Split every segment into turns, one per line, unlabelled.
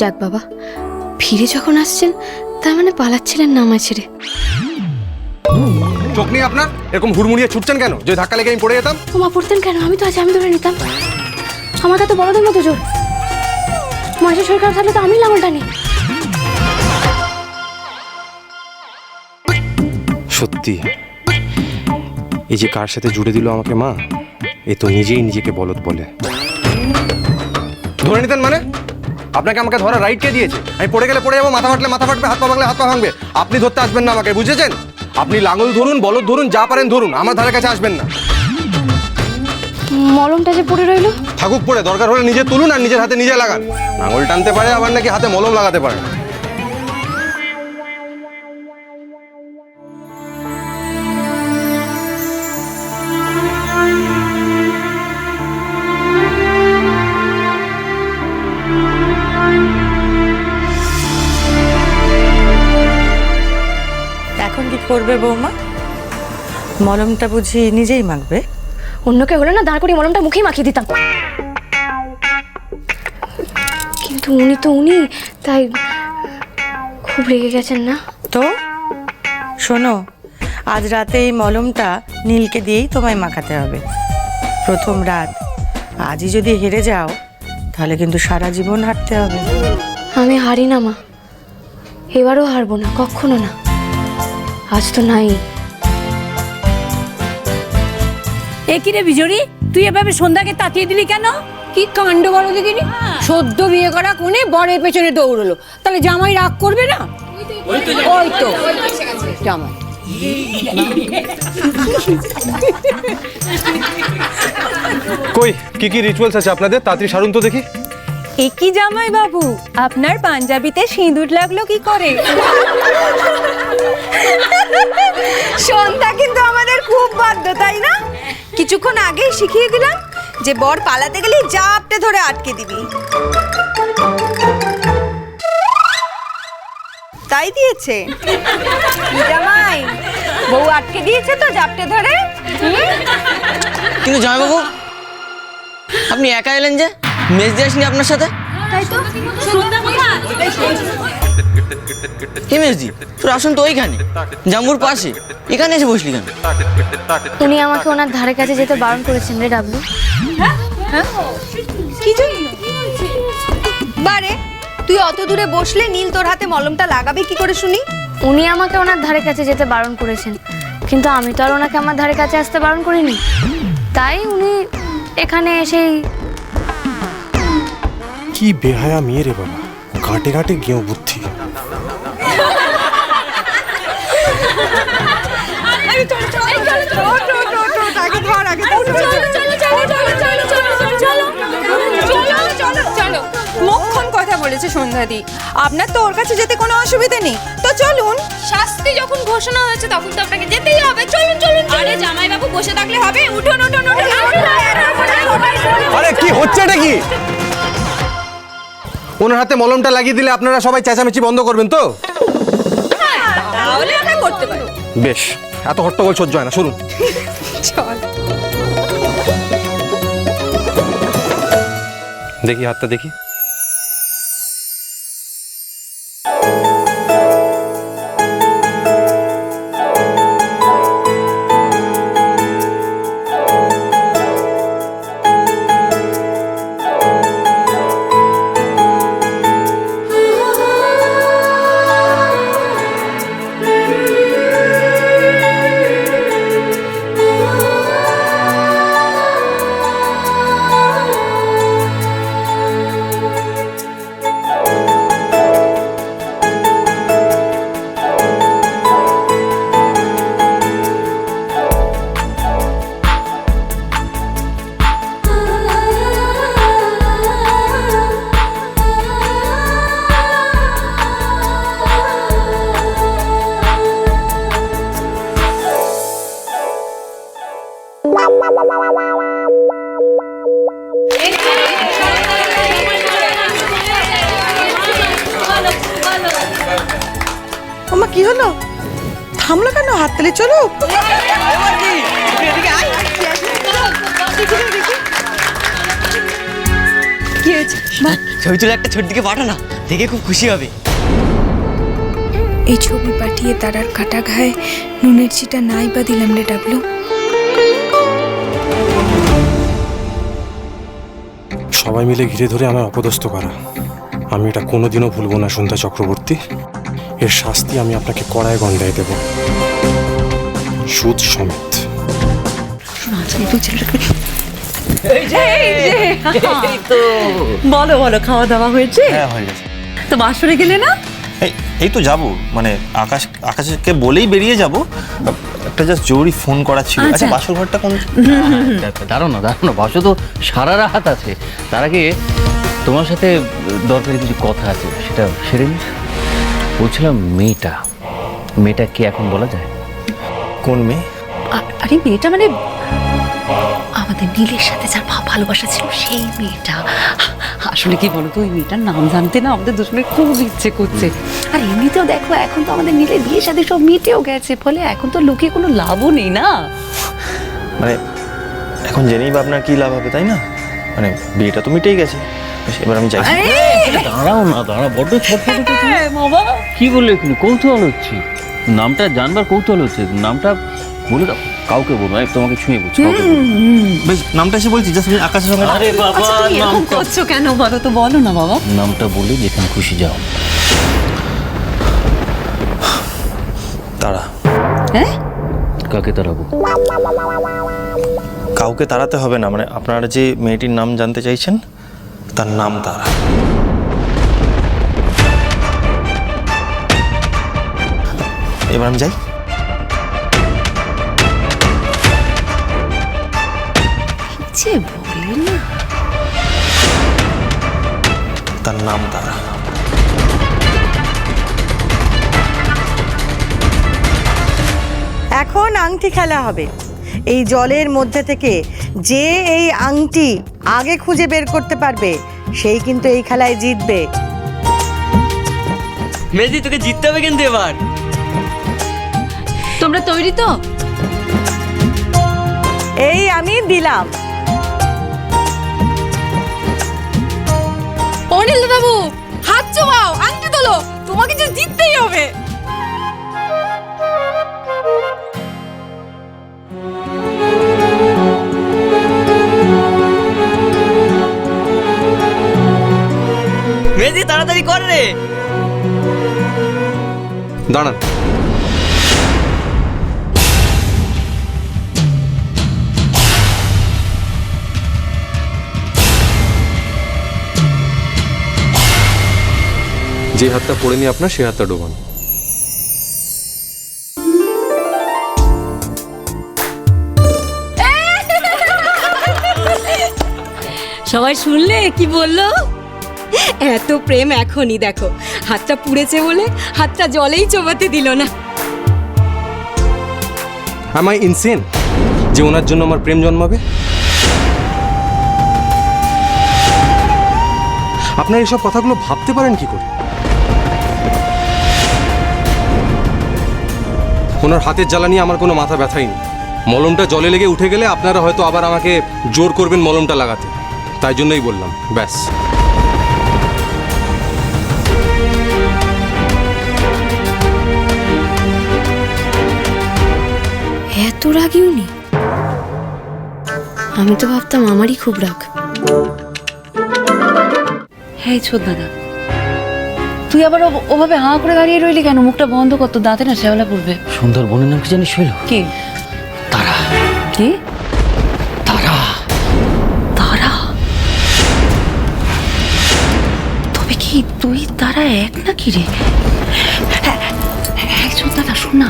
যাক বাবা। ফিরে যখন আসছেন তার মানে পালাচ্ছিলেন না আমায় ছেড়ে।
চোখ নেই আপনার? এরকম হুড়মুড়িয়ে ছুটছেন কেন? যে ধাক্কা লেগে আমি পড়ে যেতাম?
ওমা পড়তেন কেন? আমি তো আজ আমি ধরে নিতাম। আমার তো বড়দের মতো জোর। মাসের শরীর খারাপ থাকলে তো আমি লাঙল টানি
সত্যি? এই যে কার সাথে জুড়ে দিল আমাকে মা এ তো নিজেই নিজেকে বলদ বলে। ধরে নিতেন মানে? আপনাকে আমাকে ধরা রাইট কে দিয়েছে? আমি পড়ে গেলে পড়ে যাব মাথা ফাটলে মাথা ফাটবে হাত পা ভাঙলে হাত পা ভাঙবে। আপনি ধরতে আসবেন না আমাকে বুঝেছেন? আপনি লাঙল ধরুন বলদ ধরুন যা পারেন ধরুন আমার ধারে কাছে আসবেন না।
মলমটা যে পড়ে রইল?
থাকুক পড়ে দরকার হলে নিজে তুলুন আর নিজের হাতে নিজে লাগান। লাঙল টানতে পারে আবার নাকি হাতে মলম লাগাতে পারে।
কি করবে বৌমা? মলমটা বুঝি নিজেই মাখবে?
অন্যকে হলে না দাঁড় করিয়ে মলমটা মুখেই মাখিয়ে দিতাম। কিন্তু উনি তো উনি তাই খুব রেগে গেছেন না?
তো? শোনো আজ রাতে এই মলমটা নীলকে দিয়েই তোমায় মাখাতে হবে। প্রথম রাত আজই যদি হেরে যাও তাহলে কিন্তু সারা জীবন হাঁটতে হবে।
আমি হারি না মা এবারও হারবো না কখনো না। আজ তো নাই।
এ কি রে বিজরি? তুই এভাবে সন্ধ্যাকে তাতিয়ে দিলি কেন?
কি কাণ্ড বলো দেখিনি? সদ্য বিয়ে করা কোণে বরের পেছনে দৌড়লো। তাহলে জামাই রাগ করবে না? ওই তো। জামাই।
কই কি কি রিচুয়ালস আছে আপনাদের? তাড়াতাড়ি সারুন তো দেখি।
একই জামাই বাবু, আপনার পাঞ্জাবিতে সিঁদুর লাগল কি করে?
সন্ধ্যা কিন্তু আমাদের খুব বাধ্য, তাই না? কিছুক্ষণ আগেই শিখিয়ে দিলাম যে বর পালাতে গেলে জাপটে ধরে আটকে দিবি। তাই দিয়েছে। জামাই? বউ আটকে দিয়েছে তো জাপটে ধরে?
কিন্তু জামাইবাবু, আপনি একা এলেন যে? মেজ দিয়ে আসনি আপনার সাথে? কে মেজদি তোর আসুন তো ওইখানে। জাম্বুর পাশে। এখানে এসে বসলি কেন?
উনি আমাকে ওনার ধারে কাছে যেতে বারণ করেছেন রে ডাবলু।
কি জন্য? বারে তুই অত দূরে বসলে নীল তোর হাতে মলমটা লাগাবে কি করে শুনি?
উনি আমাকে ওনার ধারে কাছে যেতে বারণ করেছেন। কিন্তু আমি তো আর ওনাকে আমার ধারে কাছে আসতে বারণ করিনি। তাই উনি এখানে এসেই
কি বেহায়া মেয়ে রে বাবা ঘাটে ঘাটে গেও বুদ্ধি
বলেছে সন্ধ্যাদি আপনার তো ওর কাছে যেতে কোনো অসুবিধা নেই তো চলুন
শাস্তি যখন ঘোষণা হয়েছে তখন তো আপনাকে যেতেই হবে চলুন চলুন আরে জামাইবাবু বসে থাকলে হবে উঠুন উঠুন উঠুন
আরে কি হচ্ছে এটা কি ওনার হাতে মলমটা লাগিয়ে দিলে আপনারা সবাই চেঁচামেচি বন্ধ করবেন তো?
তাহলে আমরা করতে পারি।
বেশ এত হট্টগোল সহ্য হয় না শুনুন। দেখি হাতটা দেখি।
কেন হাততালি চলো। কি
কি হয়েছে
ছবি তুলে একটা ছোট দিকে পাঠা না দেখে খুব খুশি হবে।
এই ছবি পাঠিয়ে তারার কাটা ঘায়ে নুনের চিটা নাই বা দিলাম রে ডাবলু।
সবাই মিলে ঘিরে ধরে আমায় অপদস্থ করা। আমি এটা কোনোদিনও ভুলবো না সন্ধ্যা চক্রবর্তী। এর শাস্তি আমি আপনাকে কড়ায় গন্ডায় দেব। সুদ সমেত।
বলো বলো খাওয়া দাওয়া হয়েছে?
হ্যাঁ হয়ে গেছে।
তো বাসরে গেলে না?
এই এই তো যাব মানে আকাশ আকাশকে বলেই বেরিয়ে যাব। একটা জাস্ট জরুরি ফোন করার ছিল। আচ্ছা। বাসর ঘরটা কোন?
দাঁড়ো না দাঁড়ো না। বাসু তো সারা রাত আছে। তার আগে তোমার সাথে দরকারি কিছু কথা আছে সেটা সেরে নিস বলছিলাম মেয়েটা। মেয়েটা কি এখন বলা যায়?
কোন মেয়ে?
আরে মেয়েটা মানে আমাদের নীলের সাথে যার ভালোবাসা ছিল সেই মেয়েটা। আসলে কি বলতো ওই মেয়েটার নাম জানতে না আমাদের দুজনের খুব ইচ্ছে করছে। আর এমনিতেও দেখো এখন তো আমাদের নীলের বিয়ে সাথে সব মিটেও গেছে ফলে এখন তো লোকে কোনো লাভও নেই না।
মানে এখন জেনেই বা আপনার কি লাভ হবে তাই না? মানে বিয়েটা তো মিটেই গেছে। এবার আমি যাই।
দাঁড়াও না দাঁড়াও বড্ড ছটফট কি বললে এখানে? কৌতূহল হচ্ছে। নামটা জানবার কৌতূহল হচ্ছে। নামটা বলে দাও। কাউকে বলব আমি তোমাকে ছুঁয়ে বলছি কাউকে বলব না।
বেশ নামটা এসে বলছি জাস্ট আকাশের সঙ্গে
আরে বাবা নামটা
করছ কেন? বলো তো বলো না বাবা।
নামটা বলে যেখানে খুশি যাও।
তারা।
কাকে তাড়াবো?
কাউকে তাড়াতে হবে না মানে আপনারা যে মেয়েটির নাম জানতে চাইছেন তার নাম তারা। এবার আমি যাই।
যে বলে না।
তার নাম তারা।
এখন আংটি খেলা হবে। এই জলের মধ্যে থেকে যে এই আংটি আগে খুঁজে বের করতে পারবে সেই কিন্তু এই খেলায় জিতবে।
মেজি তোকে জিততে হবে কিন্তু এবার।
তোমরা তৈরি তো?
এই আমি দিলাম।
অনিল বাবু হাত চোবাও আংটি তোলো তোমাকে যে জিততেই হবে।
মেজি তাড়াতাড়ি কর রে।
দাঁড়ান। যে হাতটা পড়েনি আপনার সে হাতটা ডোবান।
সবাই শুনলে? কি বলল?
এত প্রেম এখনই দেখো। হাতটা পুড়েছে বলে হাতটা জলেই চোবাতে দিল না।
আমাই ইনসেন যে ওনার জন্য আমার প্রেম জন্মাবে? আপনার এসব কথাগুলো ভাবতে পারেন কি করে? ওনার হাতের জ্বালা নিয়ে আমার কোনো মাথা ব্যথাই নেই। মলমটা জলে লেগে উঠে গেলে আপনারা হয়তো আবার আমাকে জোর করবেন মলমটা লাগাতে। তাই জন্যই বললাম ব্যাস।
এত রাগি উনি? আমি তো ভাবতাম আমারই খুব রাগ।
হ্যাঁ ছোট দাদা তুই আবার ওভাবে হাঁ করে দাঁড়িয়ে রইলি কেন? মুখটা বন্ধ কর তো দাঁতে না শ্যাওলা পড়বে।
সুন্দর বোনের নাম কি জানিস হইল?
কি?
তারা।
কি?
তারা।
তারা? তবে কি তুই তারা এক নাকি রে? হ্যাঁ, হ্যাঁ দাদা শোন না।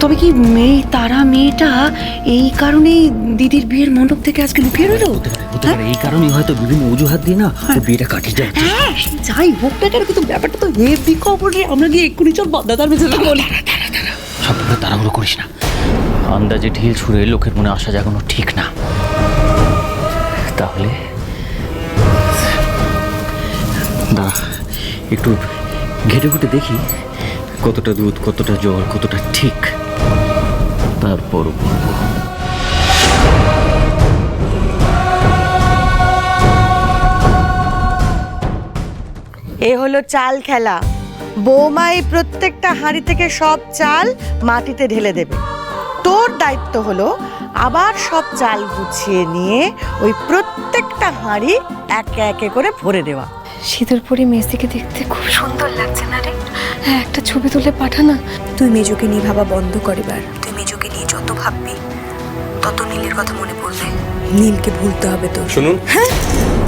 তবে কি মেয়ে তারা মেয়েটা এই কারণেই দিদির বিয়ের মণ্ডপ থেকে আজকে লুকিয়ে রইল?
হতে পারে। এই কারণেই হয়তো বিভিন্ন অজুহাত দিয়ে না ও বিয়েটা কাটিয়ে যায়।
হ্যাঁ যাই হোক না কেন কিন্তু ব্যাপারটা তো হেভি খবর রে আমরা গিয়ে এক্ষুনি চল দাদার মেঝে বলি
সব ব্যাপারে তাড়াহুড়ো করিস না। আন্দাজে ঢিল ছুঁড়ে লোকের মনে আসা জাগানো ঠিক না। তাহলে দাঁড়া একটু ঘেটে ঘুটে দেখি কতটা দুধ কতটা জল কতটা ঠিক। তারপর বলব।
এ হলো চাল খেলা। বৌমা এই প্রত্যেকটা হাঁড়ি থেকে সব চাল মাটিতে ঢেলে দেবে। তোর দায়িত্ব হলো আবার সব চাল গুছিয়ে নিয়ে ওই প্রত্যেকটা হাঁড়ি একে একে করে ভরে দেওয়া।
শীতের পরে মেসিকে দেখতে খুব সুন্দর লাগছে না রে? হ্যাঁ একটা ছবি তুলে পাঠা না?
তুই মেজোকে নিয়ে ভাবা বন্ধ কর এবার। তুই মেজোকে নিয়ে যত ভাববি তত নীলের কথা মনে পড়বে। নীলকে ভুলতে হবে তো
শুনুন।
চলো